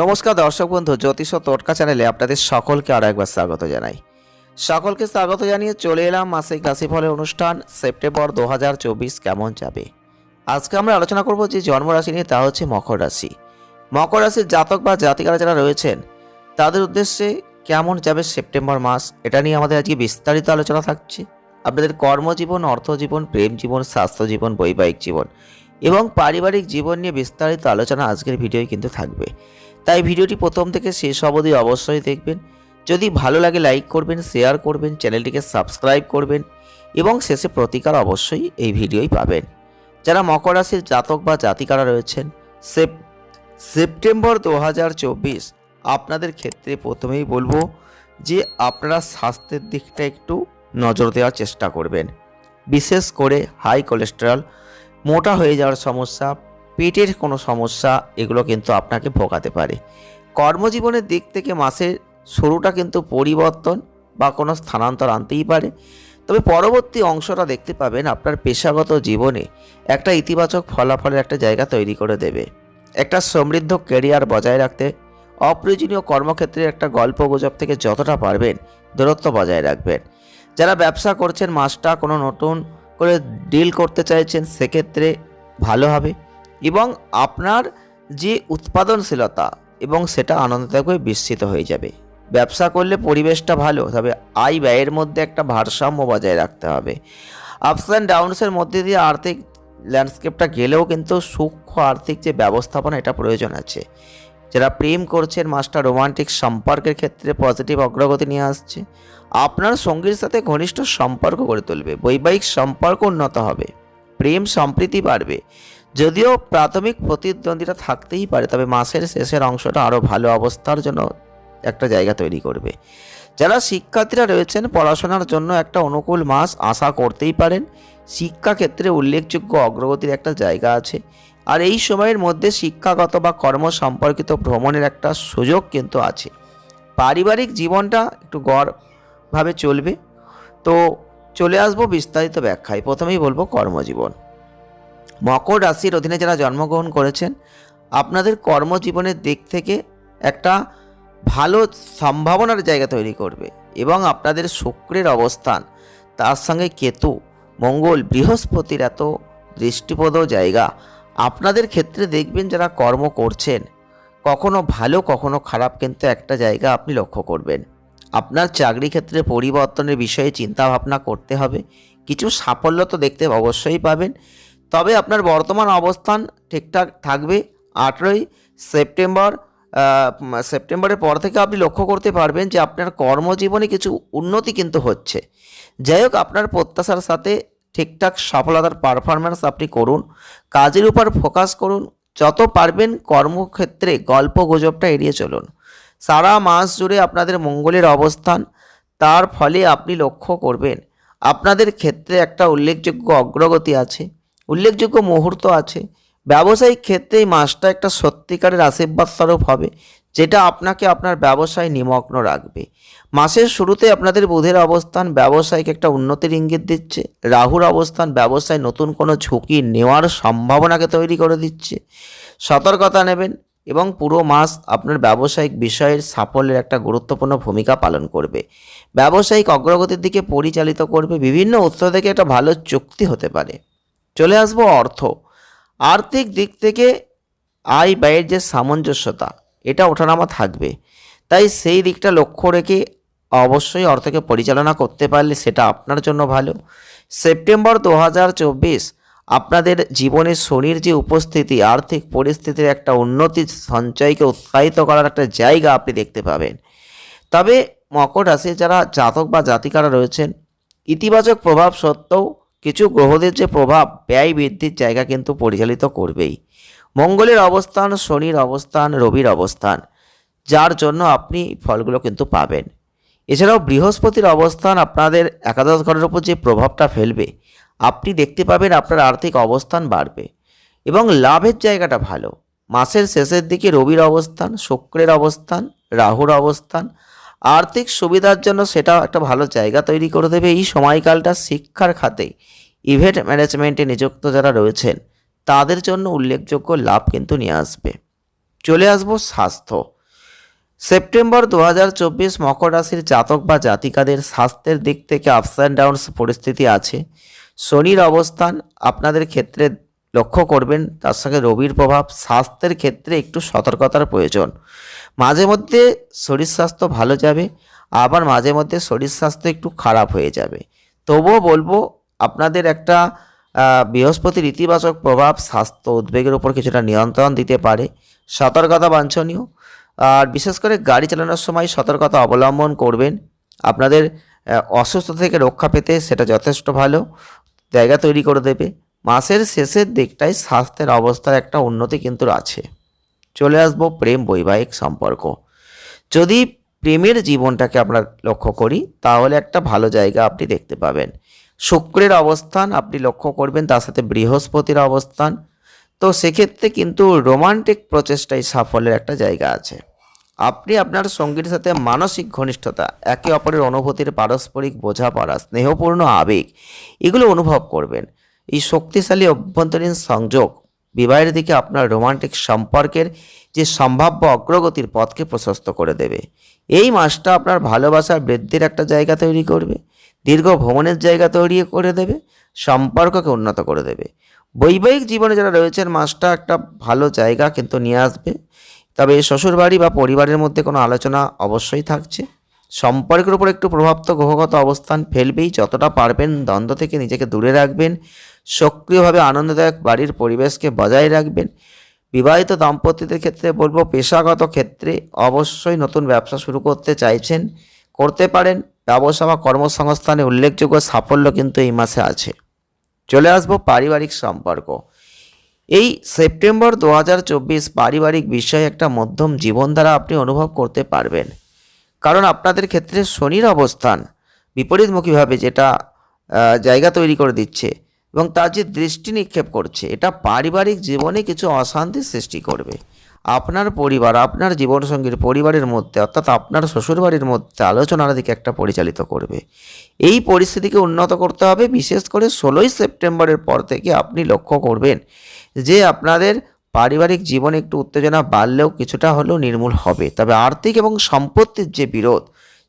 নমস্কার দর্শক বন্ধু, জ্যোতিষ ও টোটকা চ্যানেলে আপনাদের সকলকে আরও একবার স্বাগত জানাই। সকলকে স্বাগত জানিয়ে চলে এলাম মাসিক রাশিফলের অনুষ্ঠান, সেপ্টেম্বর দু হাজার চব্বিশ কেমন যাবে? আজকে আমরা আলোচনা করব যে জন্মরাশি নিয়ে, তা হচ্ছে মকর রাশি। মকর রাশির জাতক বা জাতিকারা যারা রয়েছেন, তাদের উদ্দেশ্যে কেমন যাবে সেপ্টেম্বর মাস, এটা নিয়ে আমাদের আজকে বিস্তারিত আলোচনা থাকছে। আপনাদের কর্মজীবন, অর্থজীবন, প্রেম জীবন, স্বাস্থ্য জীবন, বৈবাহিক জীবন এবং পারিবারিক জীবন নিয়ে বিস্তারিত আলোচনা আজকের ভিডিওয় কিন্তু থাকবে। তাই ভিডিওটি প্রথম থেকে শেষ অবধি অবশ্যই দেখবেন। যদি ভালো লাগে, লাইক করবেন শেয়ার করবেন, চ্যানেলটিকে সাবস্ক্রাইব করবেন এবং শেষে প্রতিকার অবশ্যই এই ভিডিওই পাবেন। যারা মকর রাশির জাতক বা জাতিকারা রয়েছেন, সেপ সেপ্টেম্বর দু হাজার চব্বিশ, আপনাদের ক্ষেত্রে প্রথমেই বলব যে আপনারা স্বাস্থ্যের দিকটা একটু নজর দেওয়ার চেষ্টা করবেন। বিশেষ করে হাই কোলেস্টেরল মোটা হয়ে যাওয়ার সমস্যা পেটের কোনো সমস্যা, এগুলো কিন্তু আপনাকে ভোগাতে পারে। কর্মজীবনের দিক থেকে মাসের শুরুটা কিন্তু পরিবর্তন বা কোনো স্থানান্তর আনতেই পারে। তবে পরবর্তী অংশটা দেখতে পাবেন আপনার পেশাগত জীবনে একটা ইতিবাচক ফলাফলের একটা জায়গা তৈরি করে দেবে। একটা সমৃদ্ধ ক্যারিয়ার বজায় রাখতে, অপ্রয়োজনীয় কর্মক্ষেত্রে একটা গল্প গুজব থেকে যতটা পারবেন দূরত্ব বজায় রাখবেন। যারা ব্যবসা করছেন, মাসটা কোনো নতুন করে ডিল করতে চাইছেন, সেক্ষেত্রে ভালো হবে। এবং আপনার যে উৎপাদনশীলতা এবং সেটা আনন্দদায়ক বিস্তৃত হয়ে যাবে। ব্যবসা করলে পরিবেশটা ভালো, তবে আয় ব্যয়ের মধ্যে একটা ভারসাম্য বজায় রাখতে হবে। আপস অ্যান্ড ডাউনসের মধ্যে দিয়ে আর্থিক ল্যান্ডস্কেপটা গেলেও কিন্তু সূক্ষ্ম আর্থিক যে ব্যবস্থাপনা, এটা প্রয়োজন আছে। যারা প্রেম করছেন, মাস্টার রোমান্টিক সম্পর্কের ক্ষেত্রে পজিটিভ অগ্রগতি নিয়ে আসছে, আপনার সঙ্গীর সাথে ঘনিষ্ঠ সম্পর্ক গড়ে তুলবে। বৈবাহিক সম্পর্ক উন্নত হবে প্রেম সম্প্রীতি বাড়বে যদিও প্রাথমিক প্রতিদ্বন্দ্বিতা থাকতেই পারে, তবে মাসের শেষের অংশটা আরও ভালো অবস্থার জন্য একটা জায়গা তৈরি করবে। যারা শিক্ষার্থীরা রয়েছেন, পড়াশোনার জন্য একটা অনুকূল মাস আশা করতেই পারেন। শিক্ষাক্ষেত্রে উল্লেখযোগ্য অগ্রগতির একটা জায়গা আছে। আর এই সময়ের মধ্যে শিক্ষাগত বা কর্ম সম্পর্কিত ভ্রমণের একটা সুযোগ কিন্তু আছে। পারিবারিক জীবনটা একটু গড়ভাবে চলবে। তো চলে আসব বিস্তারিত ব্যাখ্যায়। প্রথমেই বলব কর্মজীবন। মকর রাশির অধীনে যারা জন্মগ্রহণ করেছেন, আপনাদের কর্মজীবনের দিক থেকে একটা ভালো সম্ভাবনার জায়গা তৈরি করবে এবং আপনাদের শুক্রের অবস্থান, তার সঙ্গে কেতু, মঙ্গল, বৃহস্পতির এত দৃষ্টিপদ জায়গা, আপনাদের ক্ষেত্রে দেখবেন যারা কর্ম করছেন, কখনো ভালো, কখনো খারাপ কিন্তু একটা জায়গা আপনি লক্ষ্য করবেন। আপনার চাকরি ক্ষেত্রে পরিবর্তনের বিষয়ে চিন্তা ভাবনা করতে হবে, কিছু সাফল্য তো দেখতে অবশ্যই পাবেন তবে আপনার বর্তমান অবস্থান ঠিকঠাক থাকবে। আঠেরোই সেপ্টেম্বর সেপ্টেম্বরের পর থেকে আপনি লক্ষ্য করতে পারবেন যে আপনার কর্মজীবনে কিছু উন্নতি কিন্তু হচ্ছে। যাই হোক, আপনার প্রত্যাশার সাথে ঠিকঠাক সফলতার পারফরমেন্স আপনি করুন। কাজের উপর ফোকাস করুন। যত পারবেন কর্মক্ষেত্রে গল্প গুজবটা এড়িয়ে চলুন। সারা মাস জুড়ে আপনাদের মঙ্গলের অবস্থান, তার ফলে আপনি লক্ষ্য করবেন। আপনাদের ক্ষেত্রে একটা উল্লেখযোগ্য অগ্রগতি আছে। উল্লেখযোগ্য মুহূর্ত আছে। ব্যবসায়িক ক্ষেত্রে এই মাসটা একটা সত্যিকারের আশীর্বাদ স্বরূপ হবে, যেটা আপনাকে আপনার ব্যবসায় নিমগ্ন রাখবে। মাসের শুরুতে আপনাদের বুধের অবস্থান ব্যবসায়িক একটা উন্নতির ইঙ্গিত দিচ্ছে। রাহুর অবস্থান ব্যবসায় নতুন কোনো ঝুঁকি নেওয়ার সম্ভাবনাকে তৈরি করে দিচ্ছে। সতর্কতা নেবেন এবং পুরো মাস আপনার ব্যবসায়িক বিষয়ের সাফল্যের একটা গুরুত্বপূর্ণ ভূমিকা পালন করবে। ব্যবসায়িক অগ্রগতির দিকে পরিচালিত করবে বিভিন্ন উৎস থেকে একটা ভালো চুক্তি হতে পারে। চলে আসব অর্থ। আর্থিক দিক থেকে আয় ব্যয়ের যে সামঞ্জস্যতা, এটা ওঠানামা থাকবে। তাই সেই দিকটা লক্ষ্য রেখে অবশ্যই অর্থকে পরিচালনা করতে পারলে সেটা আপনার জন্য ভালো। সেপ্টেম্বর দু হাজার চব্বিশ আপনাদের জীবনে শনির যে উপস্থিতি, আর্থিক পরিস্থিতির একটা উন্নতি, সঞ্চয়কে উৎসাহিত করার একটা জায়গা আপনি দেখতে পাবেন। তবে মকর রাশির যারা জাতক বা জাতিকারা রয়েছেন, ইতিবাচক প্রভাব সত্ত্বেও কিছু গ্রহদের যে প্রভাব, ব্যয় বৃদ্ধির জায়গা কিন্তু পরিচালিত করবেই। মঙ্গলের অবস্থান, শনির অবস্থান, রবির অবস্থান, যার জন্য আপনি ফলগুলো কিন্তু পাবেন। এছাড়াও বৃহস্পতির অবস্থান আপনাদের একাদশ ঘরের উপর যে প্রভাবটা ফেলবে, আপনি দেখতে পাবেন আপনার আর্থিক অবস্থান বাড়বে এবং লাভের জায়গাটা ভালো। মাসের শেষের দিকে রবির অবস্থান, শুক্রের অবস্থান, রাহুর অবস্থান আর্থিক সুবিধার জন্য সেটা একটা ভালো জায়গা তৈরি করে দেবে এই সময়কালটা শিক্ষার খাতে। ইভেন্ট ম্যানেজমেন্টে নিযুক্ত যারা রয়েছেন, তাদের জন্য উল্লেখযোগ্য লাভ কিন্তু নিয়ে আসবে। চলে আসব স্বাস্থ্য। সেপ্টেম্বর দু হাজার চব্বিশ মকর রাশির জাতক বা জাতিকাদের স্বাস্থ্যের দিক থেকে আপস অ্যান্ড ডাউনস পরিস্থিতি আছে। শনির অবস্থান আপনাদের ক্ষেত্রে লক্ষ্য করবেন, তার সঙ্গে রবির প্রভাব, স্বাস্থ্যের ক্ষেত্রে একটু সতর্কতার প্রয়োজন। মাঝে মধ্যে শরীর স্বাস্থ্য ভালো যাবে, আবার মাঝে মধ্যে শরীর স্বাস্থ্য একটু খারাপ হয়ে যাবে। তবুও বলব, আপনাদের একটা বৃহস্পতির ইতিবাচক প্রভাব স্বাস্থ্য উদ্বেগের উপর কিছুটা নিয়ন্ত্রণ দিতে পারে। সতর্কতা বাঞ্ছনীয়। আর বিশেষ করে গাড়ি চালানোর সময় সতর্কতা অবলম্বন করবেন। আপনাদের অসুস্থতা থেকে রক্ষা পেতে সেটা যথেষ্ট ভালো। জায়গা তৈরি করে দেবে। মাসের শেষের দিকটায় স্বাস্থ্যের অবস্থার একটা উন্নতি কিন্তু আছে। চলে আসব প্রেম বৈবাহিক সম্পর্ক। যদি প্রেমের জীবনটাকে আমরা লক্ষ্য করি, তাহলে একটা ভালো জায়গা আপনি দেখতে পাবেন। শুক্রের অবস্থান আপনি লক্ষ্য করবেন, তার সাথে বৃহস্পতির অবস্থান। তো সেক্ষেত্রে কিন্তু রোমান্টিক প্রচেষ্টায় সাফল্যের একটা জায়গা আছে। আপনি আপনার সঙ্গীর সাথে মানসিক ঘনিষ্ঠতা, একে অপরের অনুভূতির পারস্পরিক বোঝাপড়া, স্নেহপূর্ণ আবেগ, এগুলো অনুভব করবেন। এই শক্তিশালী অভ্যন্তরীণ সংযোগ বিবাহের দিকে আপনার রোমান্টিক সম্পর্কের যে সম্ভাব্য অগ্রগতির পথকে প্রশস্ত করে দেবে। এই মাসটা আপনার ভালোবাসার বৃদ্ধির একটা জায়গা তৈরি করবে, দীর্ঘ ভ্রমণের জায়গা তৈরি করে দেবে, সম্পর্ককে উন্নত করে দেবে। বৈবাহিক জীবনে যারা রয়েছেন, মাসটা একটা ভালো জায়গা কিন্তু নিয়ে আসবে। তবে শ্বশুরবাড়ি বা পরিবারের মধ্যে কোনো আলোচনা অবশ্যই থাকছে। সম্পর্কের উপর একটু প্রভাব তো গ্রহগত অবস্থান ফেলবেই, যতটা পারবেন দ্বন্দ্ব থেকে নিজেকে দূরে রাখবেন। সক্রিয়ভাবে আনন্দদায়ক বাড়ির পরিবেশকে বজায় রাখবেন। বিবাহিত দাম্পত্যদের ক্ষেত্রে বলব, পেশাগত ক্ষেত্রে অবশ্যই নতুন ব্যবসা শুরু করতে চাইছেন, করতে পারেন। ব্যবসা বা কর্মসংস্থানে উল্লেখযোগ্য সাফল্য কিন্তু এই মাসে আছে। চলে আসব পারিবারিক সম্পর্ক। এই সেপ্টেম্বর দু হাজার চব্বিশ পারিবারিক বিষয়ে একটা মধ্যম জীবনধারা আপনি অনুভব করতে পারবেন। কারণ আপনাদের ক্ষেত্রে শনির অবস্থান বিপরীতমুখীভাবে যেটা জায়গা তৈরি করে দিচ্ছে। এবং তার যে দৃষ্টি নিক্ষেপ করছে, এটা পারিবারিক জীবনে কিছু অশান্তির সৃষ্টি করবে। আপনার পরিবার, আপনার জীবনসঙ্গীর পরিবারের মধ্যে, অর্থাৎ আপনার শ্বশুরবাড়ির মধ্যে আলোচনার দিকে একটা পরিচালিত করবে। এই পরিস্থিতিকে উন্নত করতে হবে, বিশেষ করে ষোলোই সেপ্টেম্বরের পর থেকে আপনি লক্ষ্য করবেন যে আপনাদের পারিবারিক জীবনে একটু উত্তেজনা বাড়লেও কিছুটা হলেও নির্মূল হবে। তবে আর্থিক এবং সম্পত্তির যে বিরোধ,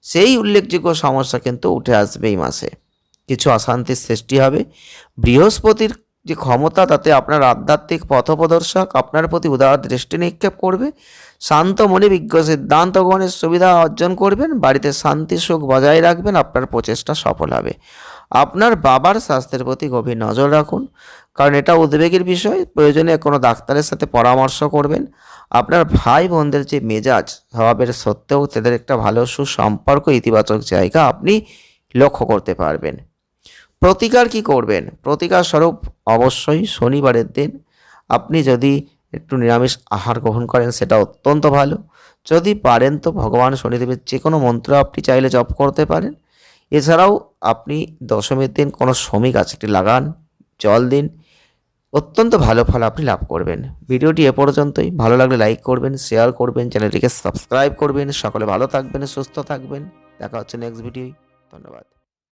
সেই উল্লেখযোগ্য সমস্যা কিন্তু উঠে আসবে এই মাসে। কিছু অশান্তির সৃষ্টি হবে। বৃহস্পতির যে ক্ষমতা, তাতে আপনার আধ্যাত্মিক পথপ্রদর্শক আপনার প্রতি উদার দৃষ্টি নিক্ষেপ করবে। শান্ত মনে বিজ্ঞ সিদ্ধান্ত গ্রহণের সুবিধা অর্জন করবেন। বাড়িতে শান্তি, সুখ বজায় রাখবেন। আপনার প্রচেষ্টা সফল হবে। আপনার বাবার স্বাস্থ্যের প্রতি গভীর নজর রাখুন। কারণ এটা উদ্বেগের বিষয়। প্রয়োজনে কোনো ডাক্তারের সাথে পরামর্শ করবেন। আপনার ভাই বোনদের যে মেজাজ, স্বভাবের সত্ত্বেও তাদের একটা ভালো সুসম্পর্ক, ইতিবাচক জায়গা আপনি লক্ষ্য করতে পারবেন। প্রতিকার কি করবেন? প্রতিকার স্বরূপ অবশ্যই শনিবারের দিন আপনি যদি একটু নিরামিষ আহার গ্রহণ করেন, সেটা অত্যন্ত ভালো। যদি পারেন তো ভগবান শনিদেবের যে কোনো মন্ত্র আপনি চাইলে জপ করতে পারেন। এছাড়াও আপনি দশমীর দিন কোনো শ্রমিক গাছটি লাগান, জল দিন, অত্যন্ত ভালো ফল আপনি লাভ করবেন। ভিডিওটি এ পর্যন্তই। ভালো লাগলে লাইক করবেন, শেয়ার করবেন, চ্যানেলটিকে সাবস্ক্রাইব করবেন। সকলে ভালো থাকবেন, সুস্থ থাকবেন। দেখা হচ্ছে নেক্সট ভিডিওয়। ধন্যবাদ।